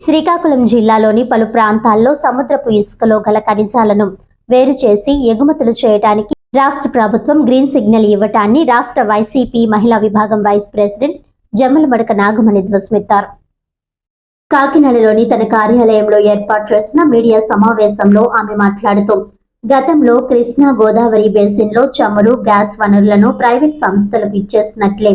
శ్రీకాకుళం జిల్లాలోని పలు ప్రాంతాల్లో సముద్రపు ఇసుకలో గల ఖనిజాలను వేరు చేసి ఎగుమతులు చేయడానికి రాష్ట్ర ప్రభుత్వం గ్రీన్ సిగ్నల్ ఇవ్వటాన్ని రాష్ట్ర వైసీపీ మహిళా విభాగం వైస్ ప్రెసిడెంట్ జమ్మలమడక నాగమణి ధ్వసమెత్తారు కాకినాడలోని తన కార్యాలయంలో ఏర్పాటు చేసిన మీడియా సమావేశంలో ఆమె మాట్లాడుతూ గతంలో కృష్ణా గోదావరి బేసిన్లో చమురు గ్యాస్ వనరులను ప్రైవేట్ సంస్థలకు ఇచ్చేసినట్లే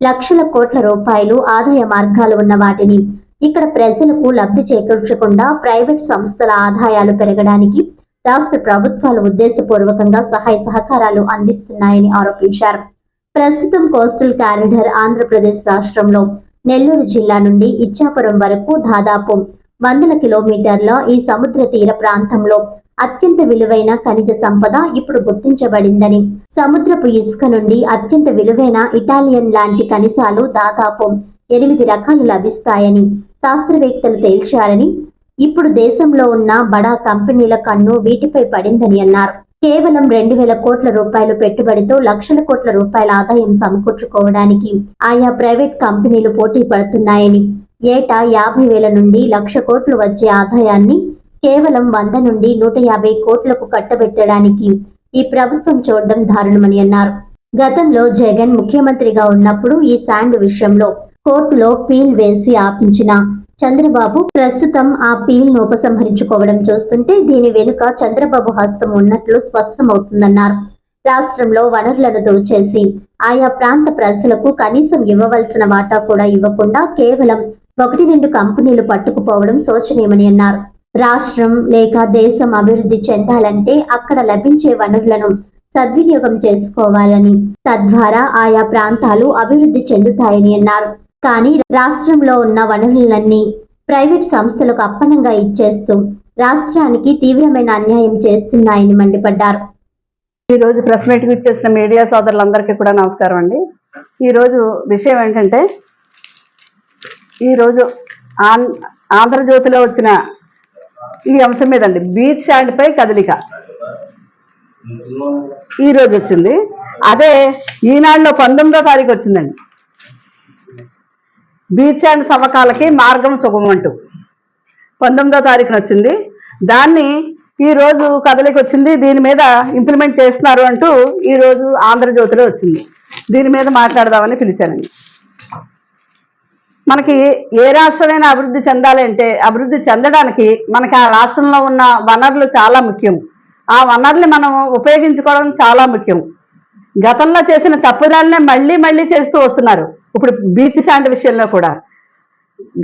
లక్షల కోట్ల రూపాయలు ఆదాయ మార్గాలు ఉన్న వాటిని ఇక్కడ ప్రజలకు లబ్ధి చేకూర్చకుండా ప్రైవేట్ సంస్థల ఆదాయాలు పెరగడానికి రాష్ట్ర ప్రభుత్వాలు ఉద్దేశపూర్వకంగా సహాయ సహకారాలు అందిస్తున్నాయని ఆరోపించారు. ప్రస్తుతం కోస్టల్ కారిడార్ ఆంధ్రప్రదేశ్ రాష్ట్రంలో నెల్లూరు జిల్లా నుండి ఇచ్చాపురం వరకు దాదాపు వందల కిలోమీటర్ల ఈ సముద్ర తీర ప్రాంతంలో అత్యంత విలువైన ఖనిజ సంపద ఇప్పుడు గుర్తించబడిందని సముద్రపు ఇసుక నుండి అత్యంత విలువైన ఇటాలియన్ లాంటి ఖనిజాలు దాదాపు ఎనిమిది రకాలు లభిస్తాయని శాస్త్రవేత్తలు తేల్చారని ఇప్పుడు దేశంలో ఉన్న బడా కంపెనీల కన్ను వీటిపై పడిందని అన్నారు. కేవలం రెండు వేల కోట్ల రూపాయలు పెట్టుబడితో లక్షల కోట్ల రూపాయల ఆదాయం సమకూర్చుకోవడానికి ఆయా ప్రైవేట్ కంపెనీలు పోటీ పడుతున్నాయని ఏటా యాభై వేల నుండి లక్ష కోట్లు వచ్చే ఆదాయాన్ని కేవలం వంద నుండి నూట యాభై కోట్లకు కట్టబెట్టడానికి ఈ ప్రభుత్వం చూడడం దారుణమని అన్నారు. గతంలో జగన్ ముఖ్యమంత్రిగా ఉన్నప్పుడు ఈ శాండ్ విషయంలో కోర్టులో పీల్ వేసి ఆపించిన చంద్రబాబు ప్రస్తుతం ఆ పీల్ను ఉపసంహరించుకోవడం చూస్తుంటే దీని వెనుక చంద్రబాబు హస్తం ఉన్నట్లు స్పష్టమవుతుందన్నారు. రాష్ట్రంలో వనరులను దోచేసి ఆయా ప్రాంత ప్రజలకు కనీసం ఇవ్వవలసిన వాటా కూడా ఇవ్వకుండా కేవలం ఒకటి రెండు కంపెనీలు పట్టుకుపోవడం శోచనీయమని అన్నారు. రాష్ట్రం లేక దేశం అభివృద్ధి చెందాలంటే అక్కడ లభించే వనరులను సద్వినియోగం చేసుకోవాలని తద్వారా ఆయా ప్రాంతాలు అభివృద్ధి చెందుతాయని అన్నారు. కానీ రాష్ట్రంలో ఉన్న వనరులన్నీ ప్రైవేట్ సంస్థలకు అప్పనంగా ఇచ్చేస్తూ రాష్ట్రానికి తీవ్రమైన అన్యాయం చేస్తున్నాయని మండిపడ్డారు. ఈ రోజు ప్రెస్ మీట్కి ఇచ్చేసిన మీడియా సోదరులందరికీ కూడా నమస్కారం అండి. ఈ రోజు విషయం ఏంటంటే ఈరోజు ఆం ఆంధ్రజ్యోతిలో వచ్చిన ఈ అంశం మీద అండి బీచ్ శాండ్ పై కదలిక. ఈ రోజు వచ్చింది. అదే ఈనాడులో పంతొమ్మిదో తారీఖు వచ్చిందండి. బీచ్ అండ్ తవ్వకాలకి మార్గం సుగమంటూ. పంతొమ్మిదో తారీఖున వచ్చింది. దాన్ని ఈ రోజు కదలికి వచ్చింది. దీని మీద ఇంప్లిమెంట్ చేస్తున్నారు అంటూ ఈ రోజు ఆంధ్రజ్యోతిలో వచ్చింది. దీని మీద మాట్లాడదామని పిలిచానండి. మనకి ఏ రాష్ట్రమైనా అభివృద్ధి చెందాలి అంటే అభివృద్ధి చెందడానికి మనకి ఆ రాష్ట్రంలో ఉన్న వనరులు చాలా ముఖ్యం. ఆ వనరుల్ని మనం ఉపయోగించుకోవడం చాలా ముఖ్యం. గతంలో చేసిన తప్పుదాలనే మళ్ళీ మళ్ళీ చేస్తూ వస్తున్నారు. ఇప్పుడు బీచ్ శాండ్ విషయంలో కూడా.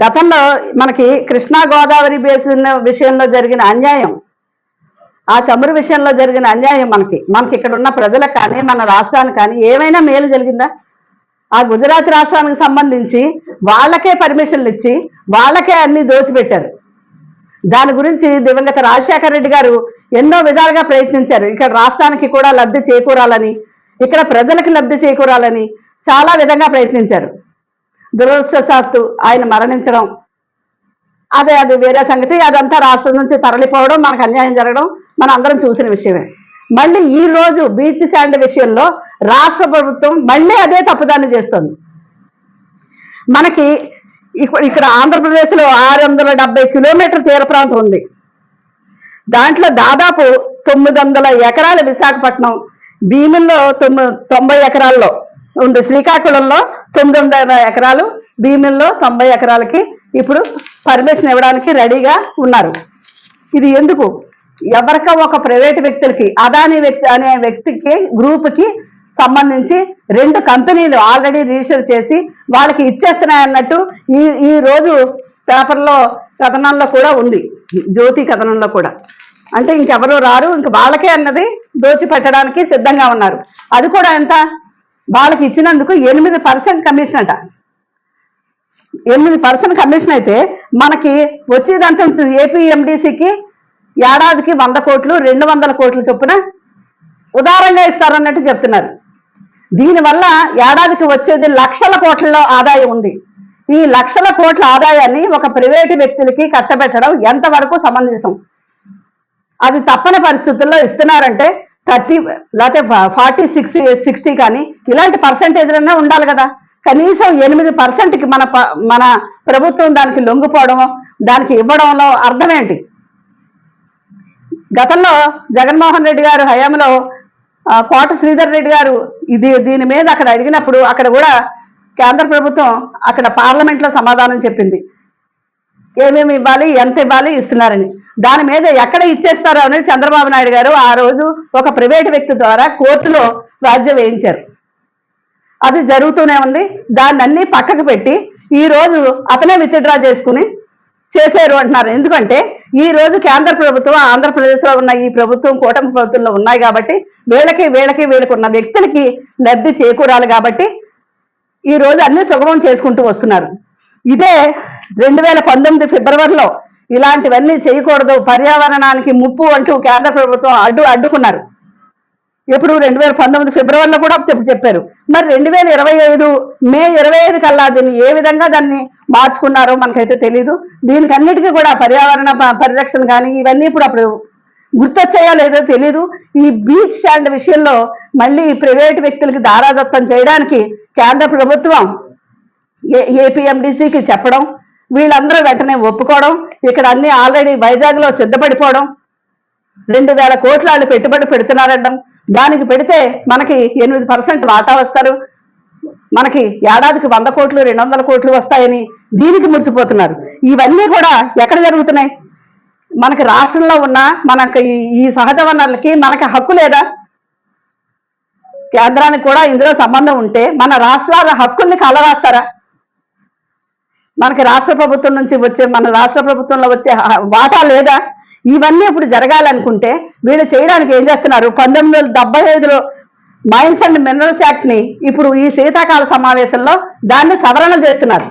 గతంలో మనకి కృష్ణా గోదావరి బేసిన్ విషయంలో జరిగిన అన్యాయం ఆ చమురు విషయంలో జరిగిన అన్యాయం మనకి. మనకి ఇక్కడ ఉన్న ప్రజలకు కానీ మన రాష్ట్రానికి కానీ ఏమైనా మేలు జరిగిందా? ఆ గుజరాత్ రాష్ట్రానికి సంబంధించి వాళ్ళకే పర్మిషన్లు ఇచ్చి వాళ్ళకే అన్ని దోచిపెట్టారు. దాని గురించి దివంగత రాజశేఖర రెడ్డి గారు ఎన్నో విధాలుగా ప్రయత్నించారు. ఇక్కడ రాష్ట్రానికి కూడా లబ్ధి చేకూరాలని ఇక్కడ ప్రజలకు లబ్ధి చేకూరాలని చాలా విధంగా ప్రయత్నించారు. దురదృష్టశాత్తు ఆయన మరణించడం అదే అది వేరే సంగతి. అదంతా రాష్ట్రం నుంచి తరలిపోవడం మనకు అన్యాయం జరగడం మన అందరం చూసిన విషయమే. మళ్ళీ ఈ రోజు బీచ్ శాండ్ విషయంలో రాష్ట్ర ప్రభుత్వం మళ్ళీ అదే తప్పుదాన్ని చేస్తుంది. మనకి ఇక్కడ ఆంధ్రప్రదేశ్లో ఆరు వందల డెబ్బై కిలోమీటర్ తీర ప్రాంతం ఉంది. దాంట్లో దాదాపు తొమ్మిది వందల ఎకరాల విశాఖపట్నం భీముల్లో తొమ్మిది తొంభై ఎకరాల్లో ఉంది శ్రీకాకుళంలో తొమ్మిది వందల ఎకరాలు భీమిల్లో తొంభై ఎకరాలకి ఇప్పుడు పర్మిషన్ ఇవ్వడానికి రెడీగా ఉన్నారు. ఇది ఎందుకు? ఎవరిక ఒక ప్రైవేట్ వ్యక్తులకి అదాని వ్యక్తి అనే వ్యక్తికి గ్రూప్కి సంబంధించి రెండు కంపెనీలు ఆల్రెడీ రిజిస్టర్ చేసి వాళ్ళకి ఇచ్చేస్తున్నాయన్నట్టు ఈ ఈ రోజు పేపర్లో కథనంలో కూడా ఉంది. జ్యోతి కథనంలో కూడా. అంటే ఇంకెవరు రారు ఇంక వాళ్ళకే అన్నది దోచి పెట్టడానికి సిద్ధంగా ఉన్నారు. అది కూడా ఎంత? వాళ్ళకి ఇచ్చినందుకు ఎనిమిది పర్సెంట్ కమిషన్ అట. ఎనిమిది పర్సెంట్ కమిషన్ అయితే మనకి వచ్చేదంతా ఏపీఎండిసికి ఏడాదికి వంద కోట్లు రెండు వందల కోట్లు చొప్పున ఉదారంగా ఇస్తారన్నట్టు చెప్తున్నారు. దీనివల్ల ఏడాదికి వచ్చేది లక్షల కోట్లలో ఆదాయం ఉంది. ఈ లక్షల కోట్ల ఆదాయాన్ని ఒక ప్రైవేటు వ్యక్తులకి కట్టబెట్టడం ఎంతవరకు సమంజసం? అది తప్పని పరిస్థితుల్లో ఇస్తున్నారంటే థర్టీ లేకపోతే ఫార్టీ సిక్స్టీ సిక్స్టీ కానీ ఇలాంటి పర్సంటేజ్లనే ఉండాలి కదా. కనీసం ఎనిమిది పర్సెంట్కి మన మన ప్రభుత్వం దానికి లొంగిపోవడం దానికి ఇవ్వడంలో అర్థం ఏంటి గతంలో జగన్మోహన్ రెడ్డి గారు హయాంలో కోట శ్రీధర్ రెడ్డి గారు ఇది దీని మీద అక్కడ అడిగినప్పుడు అక్కడ కూడా కేంద్ర ప్రభుత్వం అక్కడ పార్లమెంట్లో సమాధానం చెప్పింది. ఏమేమి ఇవ్వాలి ఎంత ఇవ్వాలి ఇస్తున్నారని. దాని మీద ఎక్కడ ఇచ్చేస్తారో అనేది చంద్రబాబు నాయుడు గారు ఆ రోజు ఒక ప్రైవేట్ వ్యక్తి ద్వారా కోర్టులో వ్యాజ్యం వేయించారు. అది జరుగుతూనే ఉంది. దాన్ని అన్ని పక్కకు పెట్టి ఈ రోజు అతనే విత్డ్రా చేసుకుని చేశారు అంటున్నారు. ఎందుకంటే ఈ రోజు కేంద్ర ప్రభుత్వం ఆంధ్రప్రదేశ్లో ఉన్న ఈ ప్రభుత్వం కూటమి ప్రభుత్వంలో ఉన్నాయి కాబట్టి వీళ్ళకి వీళ్ళకి వీళ్ళకున్న వ్యక్తులకి లబ్ధి చేకూరాలి కాబట్టి ఈ రోజు అన్ని సుగమం చేసుకుంటూ వస్తున్నారు. ఇదే రెండు వేల పంతొమ్మిది ఫిబ్రవరిలో ఇలాంటివన్నీ చేయకూడదు. పర్యావరణానికి ముప్పు అంటూ కేంద్ర ప్రభుత్వం అడ్డు అడ్డుకున్నారు. ఎప్పుడు రెండు వేల పంతొమ్మిది ఫిబ్రవరిలో కూడా చెప్పారు. మరి రెండు వేల ఇరవై ఐదు మే ఇరవై ఐదు కల్లా దీన్ని ఏ విధంగా దాన్ని మార్చుకున్నారో మనకైతే తెలియదు దీనికన్నిటికీ కూడా పర్యావరణ పరిరక్షణ కానీ ఇవన్నీ ఇప్పుడు అప్పుడు గుర్తొచ్చాయో లేదో తెలియదు ఈ బీచ్ శాండ్ విషయంలో మళ్ళీ ప్రైవేట్ వ్యక్తులకి దారాదత్తం చేయడానికి కేంద్ర ప్రభుత్వం ఏ ఏపీఎండిసికి చెప్పడం వీళ్ళందరూ వెంటనే ఒప్పుకోవడం ఇక్కడ అన్ని ఆల్రెడీ వైజాగ్లో సిద్ధపడిపోవడం రెండు వేల కోట్ల వాళ్ళు పెట్టుబడి పెడుతున్నారడం దానికి పెడితే మనకి ఎనిమిది పర్సెంట్ వాటా వస్తారు. మనకి ఏడాదికి వంద కోట్లు రెండు వందల కోట్లు వస్తాయని దీనికి మురిసిపోతున్నారు. ఇవన్నీ కూడా ఎక్కడ జరుగుతున్నాయి? మనకి రాష్ట్రంలో ఉన్న మనకి ఈ- ఈ సహజ వనరులకి మనకి హక్కు లేదా? కేంద్రానికి కూడా ఇందులో సంబంధం ఉంటే మన రాష్ట్రాల హక్కుల్ని కలరాస్తారా మనకి రాష్ట్ర ప్రభుత్వం నుంచి వచ్చే మన రాష్ట్ర ప్రభుత్వంలో వచ్చే వాటా లేదా? ఇవన్నీ ఇప్పుడు జరగాలనుకుంటే వీళ్ళు చేయడానికి ఏం చేస్తున్నారు? పంతొమ్మిది వందల డెబ్బై ఐదులో మైన్స్ అండ్ మినరల్స్ యాక్ట్ని ఇప్పుడు ఈ శీతాకాల సమావేశంలో దాన్ని సవరణ చేస్తున్నారు.